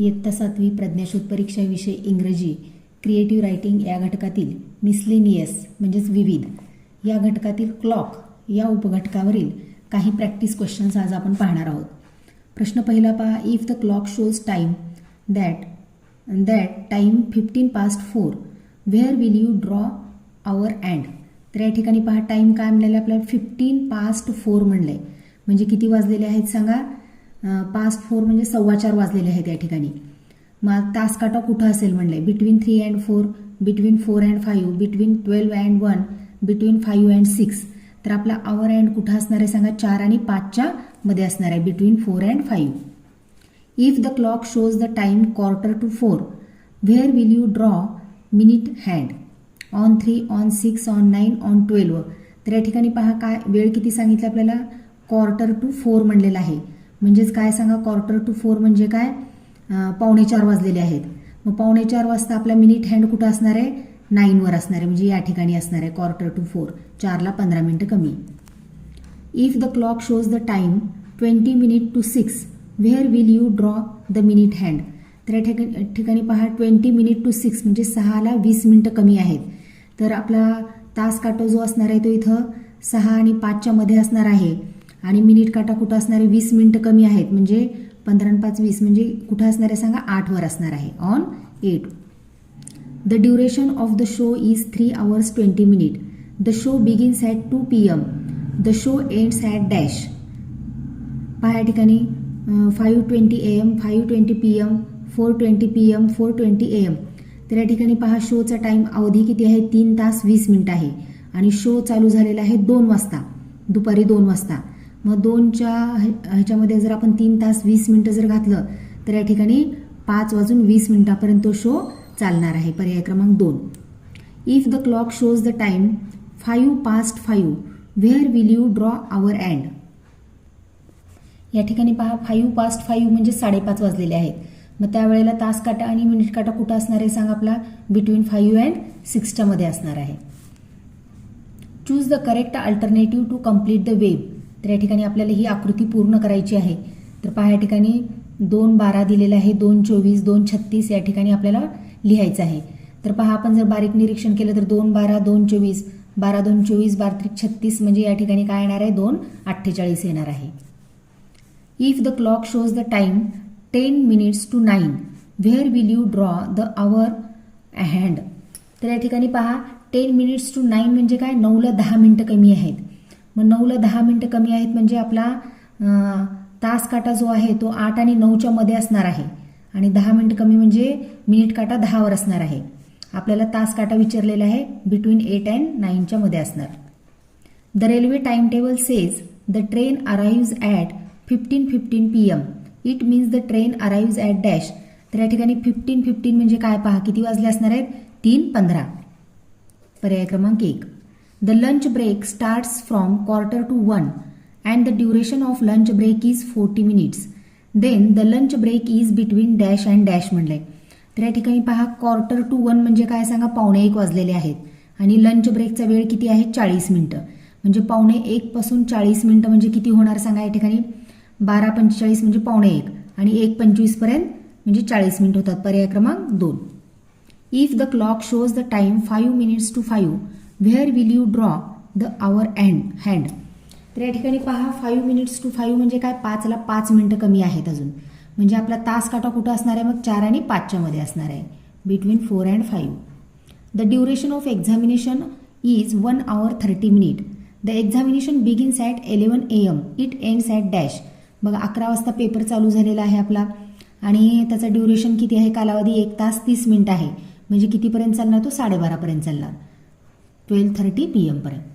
इयत्ता सातवी प्रज्ञाशोध परीक्षा विषय इंग्रजी क्रिएटिव्ह रायटिंग या घटकातील मिसलेनियस म्हणजेच विविध या घटकातील क्लॉक या उपघटकावरील काही प्रॅक्टिस क्वेश्चन्स आज आपण पाहणार आहोत. प्रश्न पहिला पहा if the clock shows time that that time fifteen past four where will you draw hour and तर या ठिकाणी पहा टाईम काय म्हणलेलं आपल्याला? फिफ्टीन पास्ट फोर म्हणलं आहे म्हणजे किती वाजलेले आहेत सांगा? पास्ट फोर म्हणजे सव्वा चार वाजलेले आहेत या ठिकाणी. मग तास काटा कुठं असेल म्हणलंय between three and four between four and five between twelve and one between five and six तर आपला आवर अँड कुठं असणार आहे सांगा? चार आणि पाचच्या मध्ये असणार आहे between four and five if the clock shows the time quarter to four where will you draw minute hand on three on six on nine on twelve तर या ठिकाणी पहा काय वेळ किती सांगितलं आपल्याला? क्वार्टर टू फोर म्हणलेला आहे. म्हणजेच काय सांगा क्वार्टर टू फोर म्हणजे काय? पावणे चार वाजलेले आहेत. मग पावणे चार वाजता आपला मिनिट हँड कुठं असणार आहे? नाईनवर असणार आहे म्हणजे या ठिकाणी असणार आहे क्वार्टर टू फोर चारला पंधरा मिनिटं कमी. If the clock shows the time twenty minute to six where will you draw the minute hand तर या ठिकाणी ठिकाणी पहा ट्वेंटी मिनिट टू सिक्स म्हणजे सहाला वीस मिनटं कमी आहेत. तर आपला तास काटो जो असणार आहे तो इथं सहा आणि पाचच्या मध्ये असणार आहे. आणि मिनिट काटा कुठं असणारे वीस मिनिटं कमी आहेत म्हणजे पंधरा पाच वीस म्हणजे कुठं असणार आहे सांगा आठवर असणार आहे. On eight the duration of the show is three hours twenty minute the show begins at two P M the show ends at dash पहा या ठिकाणी five twenty A M five twenty P M four twenty P M four twenty A M तर या ठिकाणी पहा शोचा time अवधी किती आहे? तीन तास वीस मिनटं आहे. आणि शो चालू झालेला आहे दोन वाजता. दुपारी दोन वाजता. मग दोनच्या ह्याच्यामध्ये जर आपण तीन तास वीस मिनटं जर घातलं तर या ठिकाणी पाच वाजून वीस मिनिटापर्यंत तो शो चालणार आहे. पर्याय क्रमांक दोन. If the clock shows the time five past five where will you draw hour and या ठिकाणी पहा फाईव्ह पास्ट फाईव्ह म्हणजे साडेपाच वाजलेले आहेत. मग त्यावेळेला तास काटा आणि मिनिट काटा कुठं असणार आहे सांग आपला? बिटवीन फाईव्ह अँड सिक्सच्यामध्ये असणार आहे. Choose the correct alternative to complete the web तर या ठिकाणी आपल्याला ही आकृती पूर्ण करायची आहे. तर पहा या ठिकाणी दोन बारा दिलेलं आहे दोन चोवीस दोन छत्तीस या ठिकाणी आपल्याला लिहायचं आहे. तर पहा आपण जर बारीक निरीक्षण केलं तर दोन बारा दोन चोवीस बारा दोन चोवीस बारा त्रिक छत्तीस म्हणजे या ठिकाणी काय येणार आहे? दोन अठ्ठेचाळीस येणार आहे. If the clock shows the time ten minutes to nine where will you draw the hour hand तर या ठिकाणी पहा टेन मिनिट्स टू नाईन म्हणजे काय? नऊला दहा मिनटं कमी आहेत. मग नऊला दहा मिनटं कमी आहेत म्हणजे आपला तास काटा जो आहे तो आठ आणि नऊच्या मध्ये असणार आहे. आणि दहा मिनटं कमी म्हणजे मिनिट काटा दहावर असणार आहे. आपल्याला तास काटा विचारलेला आहे बिटवीन एट अँड नाईनच्या मध्ये असणार. The railway time table says the train arrives at fifteen fifteen P M it means the train arrives at dash तर या ठिकाणी फिफ्टीन फिफ्टीन म्हणजे काय? पहा किती वाजले असणार आहेत? तीन पंधरा. पर्याय क्रमांक एक. The lunch break starts from quarter to one and the duration of lunch break is forty minutes then the lunch break is between dash and dash म्हणलंय. तर या ठिकाणी पहा क्वार्टर टू वन म्हणजे काय सांगा पावणे एक वाजलेले आहेत. आणि लंच ब्रेकचा वेळ किती आहे? चाळीस मिनिटं. म्हणजे पावणे एक पासून चाळीस मिनिटं म्हणजे किती होणार सांगा या ठिकाणी? बारा पंचेचाळीस म्हणजे पावणे एक आणि एक पंचवीसपर्यंत म्हणजे चाळीस मिनिट होतात. पर्याय क्रमांक दोन. If the clock shows the time five minutes to five where will you draw the hour and hand तर या ठिकाणी पहा फाईव्ह मिनिट्स टू फाईव्ह म्हणजे काय? पाचला पाच मिनटं कमी आहेत अजून. म्हणजे आपला तास काटा कुठं असणार आहे? मग चार आणि पाचच्या मध्ये असणार आहे. Between four and five the duration of examination is one hour thirty minute the examination begins at eleven A M it ends at dash बघा अकरा वाजता पेपर चालू झालेला आहे आपला. आणि त्याचा ड्युरेशन किती आहे? कालावधी एक तास तीस मिनिट आहे. म्हणजे कितीपर्यंत चालणार? तो साडेबारापर्यंत चालणार. Twelve thirty P एमपर्यंत